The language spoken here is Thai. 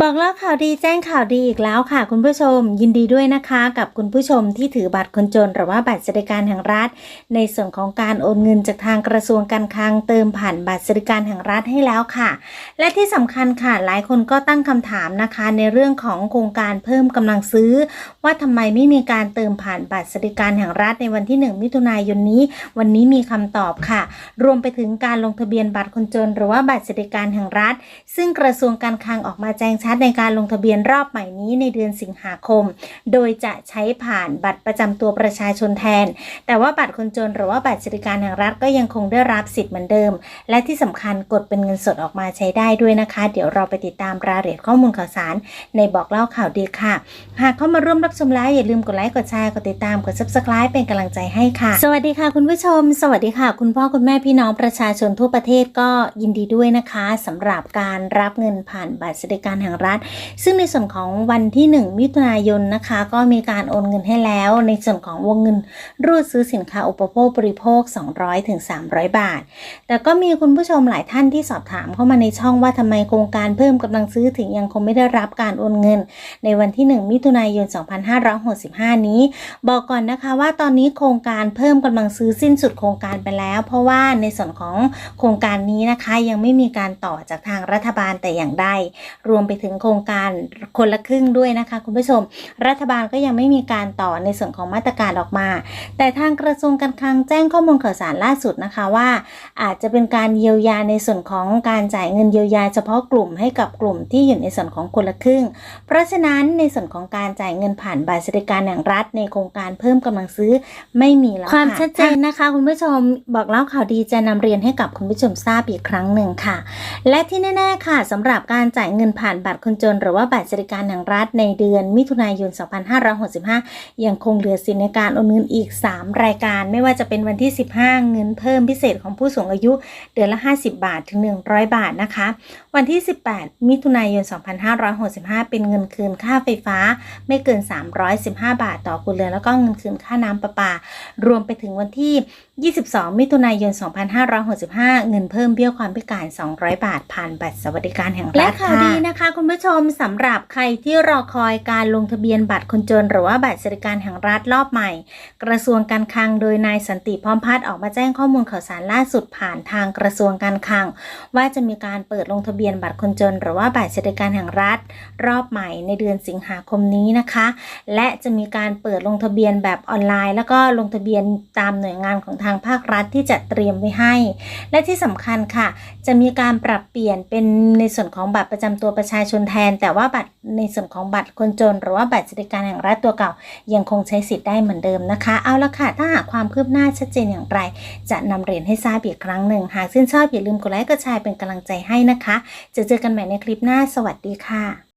บอกเล่าข่าวดีแจ้งข่าวดีอีกแล้วค่ะคุณผู้ชม ยินดีด้วยนะคะกับคุณผู้ชมที่ถือบัตรคนจน หรือว่าบัตรสวัสดิการแห่งรัฐ ในส่วนของการโอนเงินจากทางกระทรวงการคลังเติมผ่านบัตรสวัสดิการแห่งรัฐให้แล้วค่ะ และที่สำคัญค่ะหลายคนก็ตั้งคำถามนะคะ ในเรื่องของโครงการเพิ่มกำลังซื้อ ว่าทำไมไม่มีการเติมผ่านบัตรสวัสดิการแห่งรัฐในวันที่ 1 มิถุนายนนี้ วันนี้มีคำตอบค่ะ รวมไปถึงการลงทะเบียนบัตรคนจน หรือว่าบัตรสวัสดิการแห่งรัฐ ซึ่งกระทรวงการคลังออกมาแจ้งชัดในการลงทะเบียนรอบใหม่นี้ในเดือนสิงหาคม โดยจะใช้ผ่านบัตรประจำตัวประชาชนแทน แต่ว่าบัตรคนจนหรือว่าบัตรสวัสดิการแห่งรัฐก็ยังคงได้รับสิทธิ์เหมือนเดิม และที่สำคัญกดเป็นเงินสดออกมาใช้ได้ด้วยนะคะ เดี๋ยวเราไปติดตามรายละเอียดข้อมูลข่าวสาร ในบอกเล่าข่าวดีค่ะ หากเข้ามาร่วมรับชมไลฟ์อย่าลืมกดไลค์กดแชร์กดติดตามกด subscribe เป็นกำลังใจให้ค่ะ สวัสดีค่ะ คุณผู้ชม สวัสดีค่ะ คุณพ่อคุณแม่พี่น้องประชาชนทั่วประเทศก็ยินดีด้วยนะคะสำหรับการรับเงินผ่านบัตรสวัสดิการแห่งรัฐ ซึ่งในส่วนของวันที่ 1 มิถุนายนนะคะ ก็มีการโอนเงินให้แล้ว ในส่วนของวงเงินรูดซื้อสินค้าอุปโภคบริโภค200ถึง300 บาท แต่ก็มีคุณผู้ชมหลายท่านที่สอบถามเข้ามาในช่องว่าทำไมโครงการเพิ่มกำลังซื้อถึงยังคงไม่ได้รับการโอนเงิน ในวันที่ 1 มิถุนายน 2565 นี้ บอกก่อนนะคะว่าตอนนี้โครงการเพิ่มกำลังซื้อสิ้นสุดโครงการไปแล้ว เพราะว่าในส่วนของโครงการนี้นะคะยังไม่มีการต่อจากทางรัฐบาลแต่อย่างใดรวมไปถึงโครงการคนละครึ่งด้วยนะคะ คุณผู้ชม รัฐบาลก็ยังไม่มีการต่อในส่วนของมาตรการออกมา แต่ทางกระทรวงการคลังแจ้งข้อมูลข่าวสารล่าสุดนะคะว่า อาจจะเป็นการเยียวยาในส่วนของการจ่ายเงินเยียวยาเฉพาะกลุ่มให้กับกลุ่มที่อยู่ในส่วนของคนละครึ่ง เพราะฉะนั้นในส่วนของการจ่ายเงินผ่านบัตรสวัสดิการแห่งรัฐในโครงการเพิ่มกำลังซื้อไม่มีแล้วความชัดเจนนะคะ คุณผู้ชมบอกเล่าข่าวดีจะนำเรียนให้กับคุณผู้ชมทราบอีกครั้งหนึ่งค่ะ และที่แน่ๆค่ะสำหรับการจ่ายเงินผ่านบัตรัตรคนจนหรือว่าบัตรสวัสดิการแห่งรัฐในเดือนมิถุนายน 2565 ยังคงเหลือสิทธิในการโอนเงินอีก 3 รายการ ไม่ว่าจะเป็นวันที่ 15 เงินเพิ่มพิเศษของผู้สูงอายุ เดือนละ 50 บาทถึง 100 บาทนะคะ วันที่ 18 มิถุนายน 2565 เป็นเงินคืนค่าไฟฟ้า ไม่เกิน 315 บาทต่อครัวเรือนแล้วก็เงินคืนค่าน้ำประปา รวมไปถึงวันที่ 22 มิถุนายน 2565 เงินเพิ่มเบี้ยความพิการ 200 บาทผ่านบัตรสวัสดิการแห่งรัฐและข่าวดีนะคะคุณณผู้ชมสำหรับใครที่รอคอยการลงทะเบียนบัตรคนจน หรือว่าบัตรสวัสดิการแห่งรัฐรอบใหม่ กระทรวงการคลังโดยนายสันติพร้อมพัฒน์ออกมาแจ้งข้อมูลข่าวสารล่าสุดผ่านทางกระทรวงการคลัง ว่าจะมีการเปิดลงทะเบียนบัตรคนจน หรือว่าบัตรสวัสดิการแห่งรัฐ รอบใหม่ในเดือนสิงหาคมนี้นะคะ และจะมีการเปิดลงทะเบียนแบบออนไลน์ แล้วก็ลงทะเบียนตามหน่วยงานของทางภาครัฐที่จะเตรียมไว้ให้ และที่สำคัญค่ะ จะมีการปรับเปลี่ยนเป็นในส่วนของบัตรประจำตัวประชาชนแทน แต่ว่าบัตรในส่วนของบัตรคนจน หรือว่าบัตรสวัสดิการแห่งรัฐตัวเก่า ยังคงใช้สิทธิ์ได้เหมือนเดิมนะคะ เอาละค่ะ ถ้าหากความคืบหน้าชัดเจนอย่างไร จะนำเรียนให้ทราบอีกครั้งหนึ่ง หากชื่นชอบอย่าลืมกดไลค์กดแชร์เป็นกำลังใจให้นะคะ จะเจอกันใหม่ในคลิปหน้า สวัสดีค่ะ